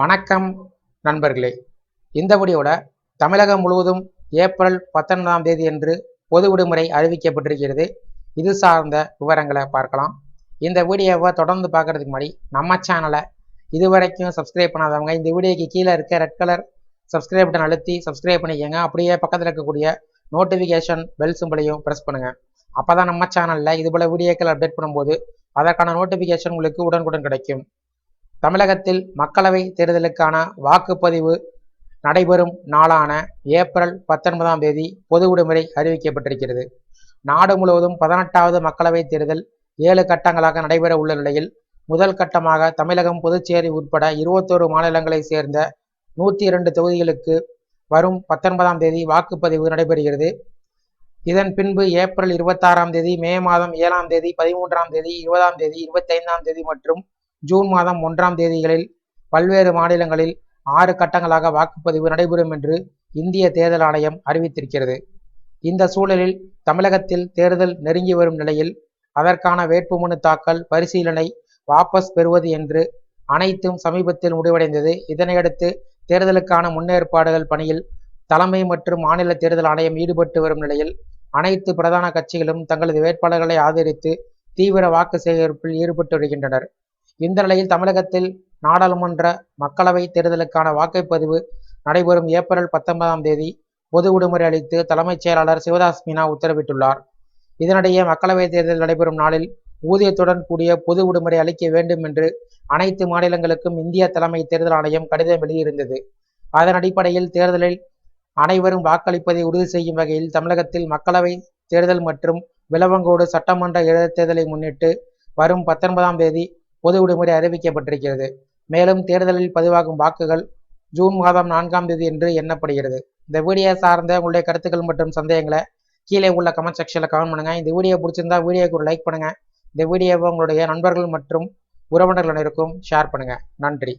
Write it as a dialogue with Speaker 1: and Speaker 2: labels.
Speaker 1: வணக்கம் நண்பர்களே. இந்த வீடியோட தமிழகம் முழுவதும் ஏப்ரல் பத்தொன்பதாம் தேதி என்று பொது விடுமுறை அறிவிக்கப்பட்டிருக்கிறது. இது சார்ந்த விவரங்களை பார்க்கலாம். இந்த வீடியோவை தொடர்ந்து பார்க்கறதுக்கு முன்னாடி நம்ம சேனலை இதுவரைக்கும் சப்ஸ்கிரைப் பண்ணாதவங்க இந்த வீடியோக்கு கீழே இருக்க ரெட் கலர் சப்ஸ்கிரைப் பட்டன் அழுத்தி சப்ஸ்கிரைப் பண்ணிக்கோங்க. அப்படியே பக்கத்தில் இருக்கக்கூடிய நோட்டிஃபிகேஷன் பெல் சிம்பிளையும் ப்ரெஸ் பண்ணுங்க. அப்பதான் நம்ம சேனலில் இதுபோல் வீடியோக்கள் அப்டேட் பண்ணும்போது அதற்கான நோட்டிஃபிகேஷன் உங்களுக்கு உடனுக்குடன் கிடைக்கும். தமிழகத்தில் மக்களவை தேர்தலுக்கான வாக்குப்பதிவு நடைபெறும் நாளான ஏப்ரல் பத்தொன்பதாம் தேதி பொது விடுமுறை அறிவிக்கப்பட்டிருக்கிறது. நாடு முழுவதும் பதினெட்டாவது மக்களவைத் தேர்தல் ஏழு கட்டங்களாக நடைபெற உள்ள நிலையில் முதல் கட்டமாக தமிழகம் புதுச்சேரி உட்பட இருபத்தோரு மாநிலங்களை சேர்ந்த நூற்றி இரண்டு தொகுதிகளுக்கு வரும் பத்தொன்பதாம் தேதி வாக்குப்பதிவு நடைபெறுகிறது. இதன் பின்பு ஏப்ரல் இருபத்தாறாம் தேதி மே மாதம் ஏழாம் தேதி பதிமூன்றாம் தேதி இருபதாம் தேதி இருபத்தைந்தாம் தேதி மற்றும் ஜூன் மாதம் ஒன்றாம் தேதிகளில் பல்வேறு மாநிலங்களில் ஆறு கட்டங்களாக வாக்குப்பதிவு நடைபெறும் என்று இந்திய தேர்தல் ஆணையம் அறிவித்திருக்கிறது. இந்த சூழலில் தமிழகத்தில் தேர்தல் நெருங்கி வரும் நிலையில் அதற்கான வேட்புமனு தாக்கல் பரிசீலனை வாபஸ் பெறுவது என்று அனைத்தும் சமீபத்தில் முடிவடைந்தது. இதனையடுத்து தேர்தலுக்கான முன்னேற்பாடுகள் பணியில் தலைமை மற்றும் மாநில தேர்தல் ஆணையம் ஈடுபட்டு வரும் நிலையில் அனைத்து பிரதான கட்சிகளும் தங்களது வேட்பாளர்களை ஆதரித்து தீவிர வாக்கு சேகரிப்பில் ஈடுபட்டு வருகின்றனர். இந்த நிலையில் தமிழகத்தில் நாடாளுமன்ற மக்களவை தேர்தலுக்கான வாக்குப்பதிவு நடைபெறும் ஏப்ரல் பத்தொன்பதாம் தேதி பொது விடுமுறை அளித்து தலைமைச் செயலாளர் சிவதாஸ் மீனா உத்தரவிட்டுள்ளார். இதனிடையே மக்களவைத் தேர்தல் நடைபெறும் நாளில் ஊதியத்துடன் கூடிய பொது விடுமுறை அளிக்க வேண்டும் என்று அனைத்து மாநிலங்களுக்கும் இந்திய தலைமை தேர்தல் ஆணையம் கடிதம் வெளியிருந்தது அதன் அடிப்படையில் தேர்தலில் அனைவரும் வாக்களிப்பதை உறுதி செய்யும் வகையில் தமிழகத்தில் மக்களவை தேர்தல் மற்றும் விலவங்கோடு சட்டமன்ற இடைத்தேர்தலை முன்னிட்டு வரும் பத்தொன்பதாம் தேதி பொது விடுமுறை அறிவிக்கப்பட்டிருக்கிறது. மேலும் தேர்தலில் பதிவாகும் வாக்குகள் ஜூன் மாதம் நான்காம் தேதி என்று எண்ணப்படுகிறது. இந்த வீடியோ சார்ந்த உங்களுடைய கருத்துக்கள் மற்றும் சந்தேகங்களை கீழே உள்ள கமெண்ட் செக்ஷனில் கமெண்ட் பண்ணுங்கள் இந்த வீடியோ பிடிச்சிருந்தா வீடியோக்கு ஒரு லைக் பண்ணுங்கள் இந்த வீடியோவை உங்களுடைய நண்பர்கள் மற்றும் உறவினர்கள் அனைவருக்கும் ஷேர் பண்ணுங்கள் நன்றி.